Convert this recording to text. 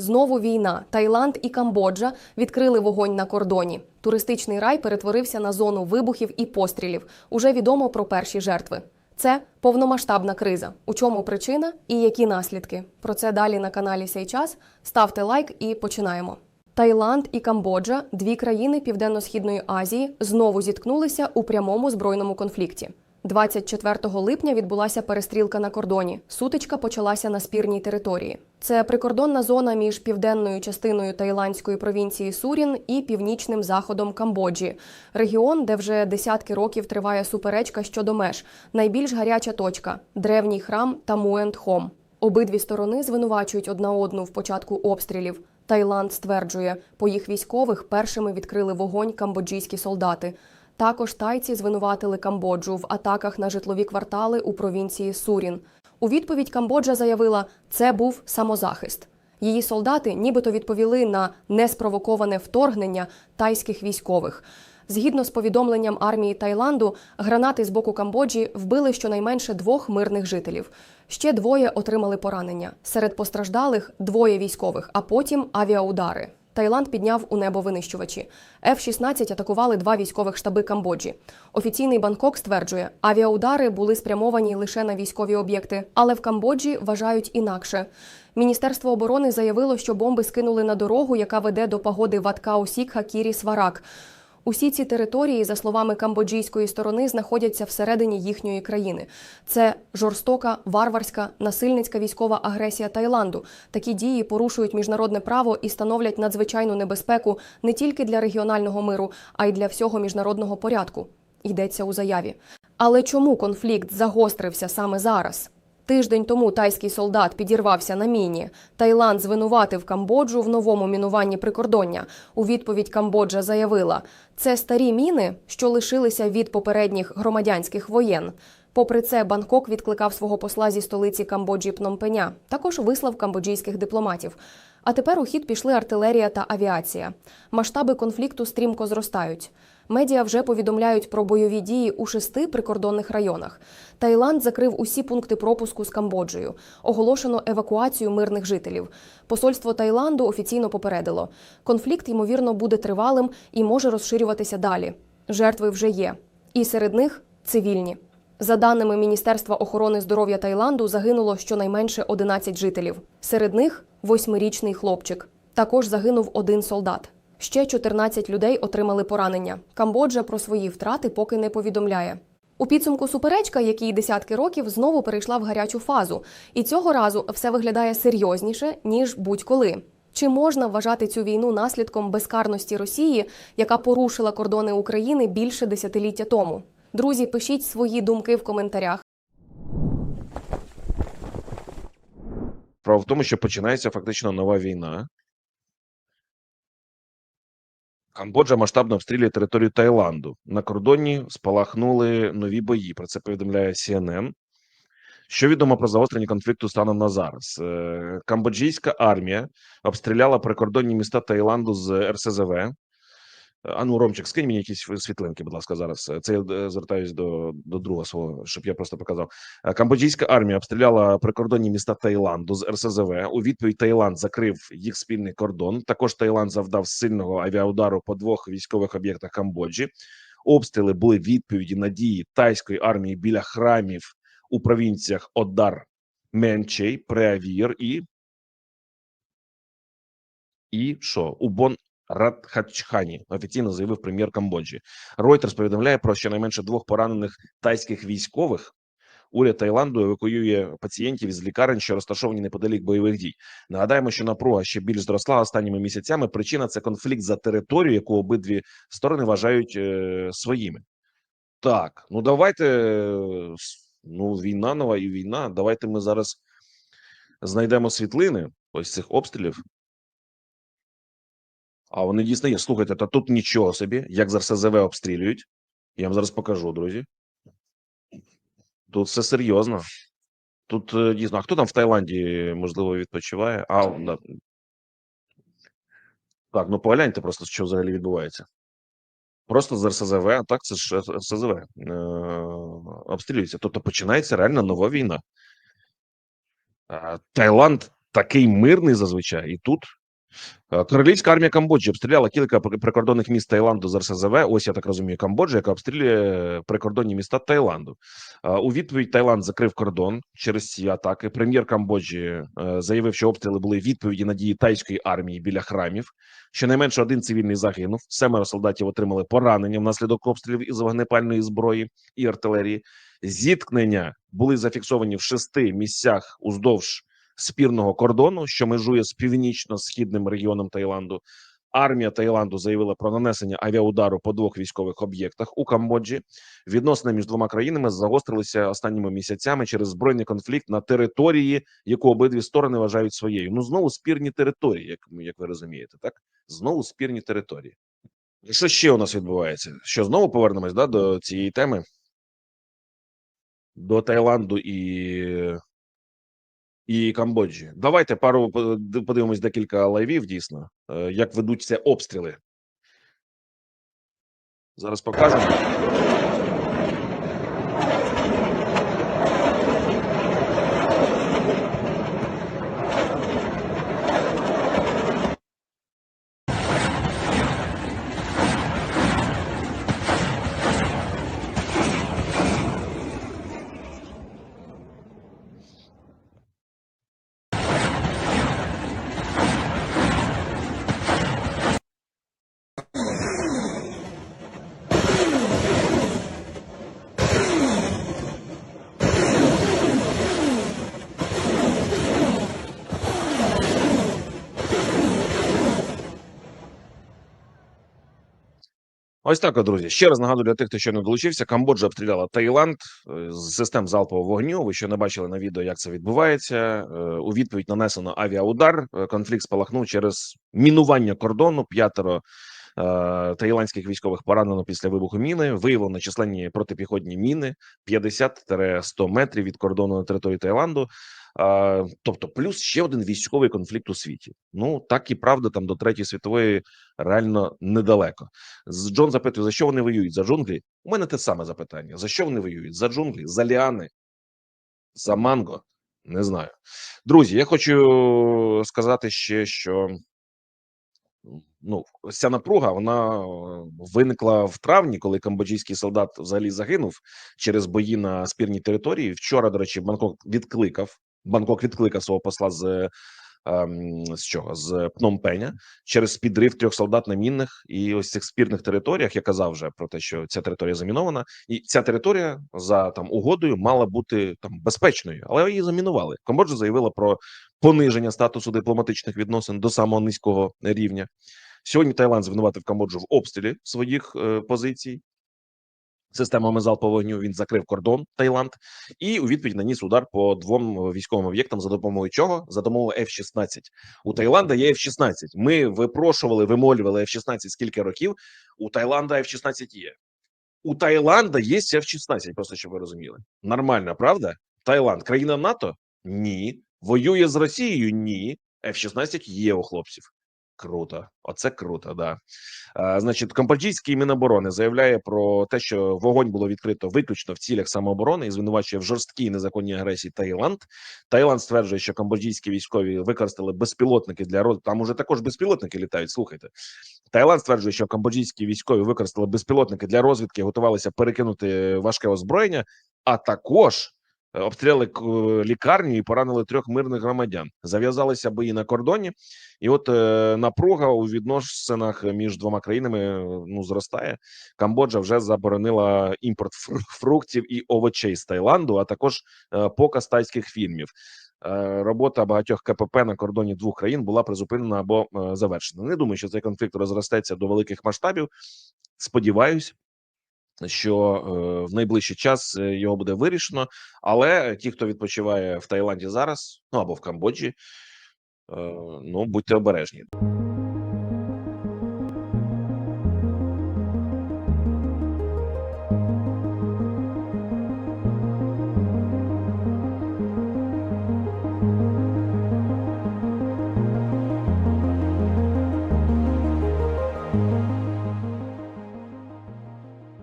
Знову війна. Таїланд і Камбоджа відкрили вогонь на кордоні. Туристичний рай перетворився на зону вибухів і пострілів. Уже відомо про перші жертви. Це повномасштабна криза. У чому причина і які наслідки? Про це далі на каналі Сей час. Ставте лайк і починаємо. Таїланд і Камбоджа, дві країни Південно-Східної Азії, знову зіткнулися у прямому збройному конфлікті. 24 липня відбулася перестрілка на кордоні. Сутичка почалася на спірній території. Це прикордонна зона між південною частиною таїландської провінції Сурін і північним заходом Камбоджі. Регіон, де вже десятки років триває суперечка щодо меж. Найбільш гаряча точка древній храм Тамуент-Хом. Обидві сторони звинувачують одна одну в початку обстрілів. Таїланд стверджує, по їх військових першими відкрили вогонь камбоджійські солдати. Також тайці звинуватили Камбоджу в атаках на житлові квартали у провінції Сурін. У відповідь Камбоджа заявила, це був самозахист. Її солдати нібито відповіли на неспровоковане вторгнення тайських військових. Згідно з повідомленням армії Таїланду, гранати з боку Камбоджі вбили щонайменше двох мирних жителів. Ще двоє отримали поранення. Серед постраждалих двоє військових, а потім авіаудари. Таїланд підняв у небо винищувачі. F-16 атакували два військових штаби Камбоджі. Офіційний Бангкок стверджує, авіаудари були спрямовані лише на військові об'єкти, але в Камбоджі вважають інакше. Міністерство оборони заявило, що бомби скинули на дорогу, яка веде до пагоди Ваткао Сікха Кірі Сварак. Усі ці території, за словами камбоджійської сторони, знаходяться всередині їхньої країни. Це жорстока, варварська, насильницька військова агресія Таїланду. Такі дії порушують міжнародне право і становлять надзвичайну небезпеку не тільки для регіонального миру, а й для всього міжнародного порядку. Йдеться у заяві. Але чому конфлікт загострився саме зараз? Тиждень тому тайський солдат підірвався на міні. Таїланд звинуватив Камбоджу в новому мінуванні прикордоння. У відповідь Камбоджа заявила, це старі міни, що лишилися від попередніх громадянських воєн. Попри це, Бангкок відкликав свого посла зі столиці Камбоджі Пномпеня. Також вислав камбоджійських дипломатів. А тепер у хід пішли артилерія та авіація. Масштаби конфлікту стрімко зростають. Медіа вже повідомляють про бойові дії у шести прикордонних районах. Таїланд закрив усі пункти пропуску з Камбоджею. Оголошено евакуацію мирних жителів. Посольство Таїланду офіційно попередило. Конфлікт, ймовірно, буде тривалим і може розширюватися далі. Жертви вже є. І серед них цивільні. За даними Міністерства охорони здоров'я Таїланду, загинуло щонайменше 11 жителів. Серед них восьмирічний хлопчик. Також загинув один солдат. Ще 14 людей отримали поранення. Камбоджа про свої втрати поки не повідомляє. У підсумку суперечка, якій десятки років знову перейшла в гарячу фазу, і цього разу все виглядає серйозніше ніж будь-коли. Чи можна вважати цю війну наслідком безкарності Росії, яка порушила кордони України більше десятиліття тому? Друзі, пишіть свої думки в коментарях. Справа в тому, що починається фактично нова війна. Камбоджа масштабно обстрілює територію Таїланду. На кордоні спалахнули нові бої. Про це повідомляє CNN. Що відомо про загострення конфлікту станом на зараз? Е, Камбоджійська армія обстріляла прикордонні міста Таїланду з РСЗВ. А ну, Ромчик, скинь мені якісь світлинки, будь ласка, зараз. Це я е, звертаюсь до, до друга свого, щоб я просто показав. Камбоджійська армія обстріляла прикордонні міста Таїланду з РСЗВ. У відповідь Таїланд закрив їх спільний кордон. Також Таїланд завдав сильного авіаудару по двох військових об'єктах Камбоджі. Обстріли були відповіді на дії тайської армії біля храмів у провінціях Одар, Менчей, Преавір і. І що? Убон Радхачхані офіційно заявив прем'єр Камбоджі. Reuters повідомляє про щонайменше двох поранених тайських військових. Уряд Таїланду евакуює пацієнтів із лікарень, що розташовані неподалік бойових дій. Нагадаємо, що напруга ще більш зросла останніми місяцями. Причина це конфлікт за територію, яку обидві сторони вважають е, своїми. Так, ну давайте е, ну війна нова і війна. Давайте ми зараз знайдемо світлини ось цих обстрілів. А вони дійсно є. Слухайте, та тут нічого собі, як з РСЗВ обстрілюють. Я вам зараз покажу, друзі. Тут все серйозно. Тут е, дійсно, а хто там в Таїланді, можливо, відпочиває? А, да. Так, ну погляньте просто, що взагалі відбувається. Просто з РСЗВ, а так це ж РСЗВ е, обстрілюється. Тобто починається реально нова війна. Е, Таїланд такий мирний зазвичай, і тут. Е, Королівська армія Камбоджі обстріляла кілька прикордонних міст Таїланду з РСЗВ. Ось я так розумію, Камбоджа, яка обстрілює прикордонні міста Таїланду. Е, У відповідь Таїланд закрив кордон через ці атаки. Прем'єр Камбоджі е, заявив, що обстріли були відповіді на дії тайської армії біля храмів. Щонайменше один цивільний загинув. Семеро солдатів отримали поранення внаслідок обстрілів із вогнепальної зброї і артилерії. Зіткнення були зафіксовані в шести місцях уздовж спірного кордону, що межує з північно-східним регіоном Таїланду. Армія Таїланду заявила про нанесення авіаудару по двох військових об'єктах у Камбоджі. Відносини між двома країнами загострилися останніми місяцями через збройний конфлікт на території, яку обидві сторони вважають своєю. Ну знову спірні території, як як ви розумієте, так знову спірні території. Що ще у нас відбувається? Що знову повернемось да, до цієї теми? До Таїланду і, і Камбоджі. Давайте пару по- подивимось декілька лайвів, дійсно, е, як ведуться обстріли. Зараз покажемо. Ось так, друзі. Ще раз нагадую для тих, хто ще не долучився. Камбоджа обстріляла Таїланд е, з систем залпового вогню. Ви ще не бачили на відео, як це відбувається. Е, У відповідь нанесено авіаудар. Е, Конфлікт спалахнув через мінування кордону. П'ятеро таїландських військових поранено після вибуху міни. Виявлено численні протипіхотні міни 50-100 метрів від кордону на території Таїланду. Тобто, плюс ще один військовий конфлікт у світі. Ну так і правда, там до третьої світової реально недалеко. З Джон запитує, за що вони воюють? За джунглі? У мене те саме запитання. За що вони воюють? За джунглі, за ліани, за манго? Не знаю. Друзі, я хочу сказати ще, що ну, ця напруга вона е, виникла в травні, коли камбоджійський солдат взагалі загинув через бої на спірній території. Вчора, до речі, Бангкок відкликав. Бангкок відкликав свого посла з, ем, з чого? З Пномпеня через підрив трьох солдат на мінних і ось цих спірних територіях. Я казав вже про те, що ця територія замінована, і ця територія за там угодою мала бути там безпечною, але її замінували. Камбоджа заявила про пониження статусу дипломатичних відносин до самого низького рівня. Сьогодні Таїланд звинуватив Камбоджу в обстрілі своїх е, позицій. Системами залпового вогню він закрив кордон Таїланд і у відповідь наніс удар по двом військовим об'єктам за допомогою чого? За допомогою F-16. У Таїланда є F-16. Ми випрошували, вимолювали F-16 скільки років. У Таїланда F-16 є. У Таїланда є F-16, просто щоб ви розуміли. Нормально, правда? Таїланд, країна НАТО? Ні. Воює з Росією? Ні. F-16 є у хлопців. Круто, оце круто, да. А, значить, камбоджійський міноборони заявляє про те, що вогонь було відкрито виключно в цілях самооборони і звинувачує в жорсткій незаконній агресії Таїланд. Таїланд стверджує, що камбоджійські військові використали безпілотники для роз... Там уже також безпілотники літають. Слухайте, Таїланд стверджує, що камбоджійські військові використали безпілотники для розвідки, готувалися перекинути важке озброєння, а також е, обстріляли лікарню і поранили трьох мирних громадян. Зав'язалися бої на кордоні, і от е, напруга у відносинах між двома країнами е, ну зростає. Камбоджа вже заборонила імпорт фруктів і овочей з Таїланду, а також е, показ тайських фільмів. Е, Робота багатьох КПП на кордоні двох країн була призупинена або е, завершена. Не думаю, що цей конфлікт розростеться до великих масштабів. Сподіваюсь, що е, в найближчий час е, його буде вирішено. Але ті, хто відпочиває в Таїланді зараз, ну або в Камбоджі, е, ну будьте обережні.